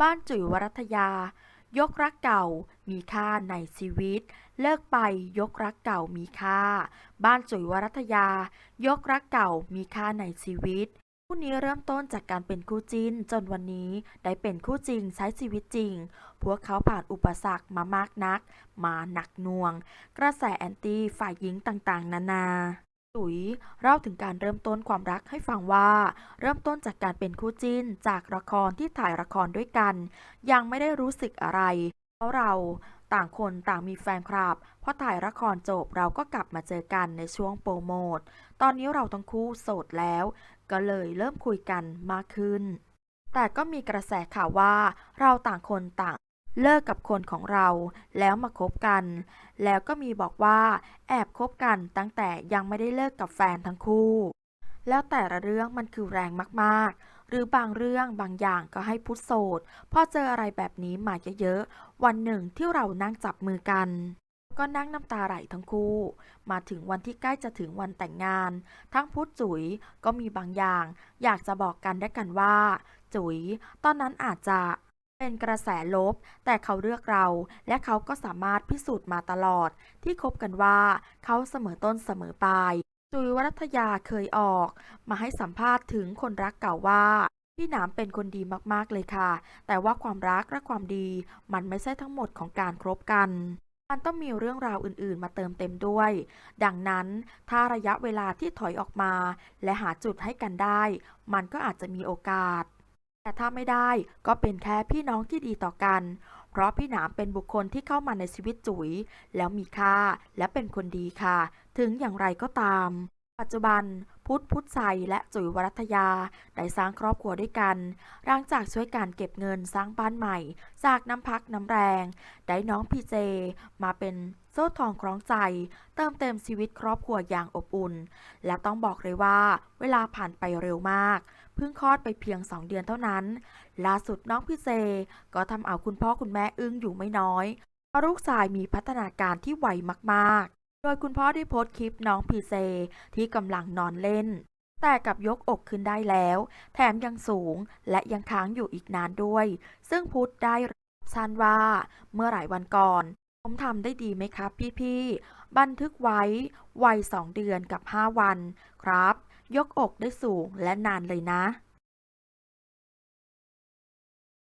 บ้านจุ๋ยวรัตยา ยกรักเก่ามีค่าในชีวิต เลิกไปยกรักเก่ามีค่า บ้านจุ๋ยวรัตยา ยกรักเก่ามีค่าในชีวิตคู่นี้เริ่มต้นจากการเป็นคู่จิ้น จนวันนี้ได้เป็นคู่จริงใช้ชีวิตจริง พวกเขาผ่านอุปสรรคมามากนัก มาหนักหน่วง กระแสแอนตี้ฝ่ายหญิงต่างๆ นานา จุ๋ยเล่าถึงการเริ่มต้นความรักให้ฟังว่า เริ่มต้นจากการเป็นคู่จิ้น จากละครที่ถ่ายละครด้วยกัน ยังไม่ได้รู้สึกอะไร เพราะเราต่างคนต่างมีแฟนคลับพอถ่ายละครจบเราก็กลับมาเจอกันในช่วงโปรโมท ตอนนี้เราทั้งคู่โสดแล้ว ก็เลยเริ่มคุยกันมากขึ้น แต่ก็มีกระแสข่าวว่าเราต่างคนต่าง เลิกกับคนของเราแล้วมาคบกัน แล้วก็มีบอกว่า แอบคบกันตั้งแต่ยังไม่ได้เลิกกับแฟนทั้งคู่ แล้วแต่ละเรื่องมันคือแรงมากๆ หรือบางเรื่องบางอย่างก็ให้พุทโสดพอเจออะไรแบบนี้มาเยอะๆ วันหนึ่งที่เรานั่งจับมือกัน ก็นั่งน้ำตาไหลทั้งคู่ มาถึงวันที่ใกล้จะถึงวันแต่งงาน ทั้งพุทจุ๋ยก็มีบางอย่าง อยากจะบอกกันได้กันว่า จุ๋ย ตอนนั้นอาจจะ เป็นกระแสลบ แต่เขาเลือกเรา และเขาก็สามารถพิสูจน์มาตลอด ที่คบกันว่าเขาเสมอต้นเสมอปลายจุยวรัตยาเคยออก มาให้สัมภาษณ์ถึงคนรักเก่าว่า พี่หนามเป็นคนดีมากๆเลยค่ะ แต่ว่าความรักและความดี มันไม่ใช่ทั้งหมดของการคบกันมันต้องมีเรื่องราวอื่นๆ มาเติมเต็มด้วย ดังนั้น ถ้าระยะเวลาที่ถอยออกมา และหาจุดให้กันได้ มันก็อาจจะมีโอกาส ถ้าไม่ได้ก็เป็นแค่พี่น้องที่ดีต่อกัน เพราะพี่หนามเป็นบุคคลที่เข้ามาในชีวิตจุ๋ย แล้วมีค่าและเป็นคนดีค่ะ ถึงอย่างไรก็ตาม ปัจจุบันพุทธพุทธชัยและจุ๋ยวรัตยา ได้สร้างครอบครัวด้วยกันหลังจากช่วยการเก็บเงินสร้างบ้านใหม่ จากน้ำพักน้ำแรง ได้น้องพีเจ มาเป็นโซ่ทองคล้องใจ เติมเต็มชีวิตครอบครัวอย่างอบอุ่น และต้องบอกเลยว่า เวลาผ่านไปเร็วมาก เพิ่งคลอดไปเพียง 2 เดือนเท่านั้น ล่าสุดน้องพี่เจก็ทำเอาคุณพ่อคุณแม่อึ้งอยู่ไม่น้อย เพราะลูกชายมีพัฒนาการที่ไวมากๆ โดยคุณพ่อได้โพสต์คลิปน้องพีเจที่กำลังนอนเล่น แต่กับยกอกขึ้นได้แล้ว แถมยังสูงและยังค้างอยู่อีกนานด้วย ซึ่งพุทธได้ชันว่า เมื่อหลายวันก่อนผมทำได้ดีไหมครับพี่ๆ บันทึกไว้ วัย2เดือนกับ 5 วัน ครับ ยกอกได้สูงและนานเลยนะ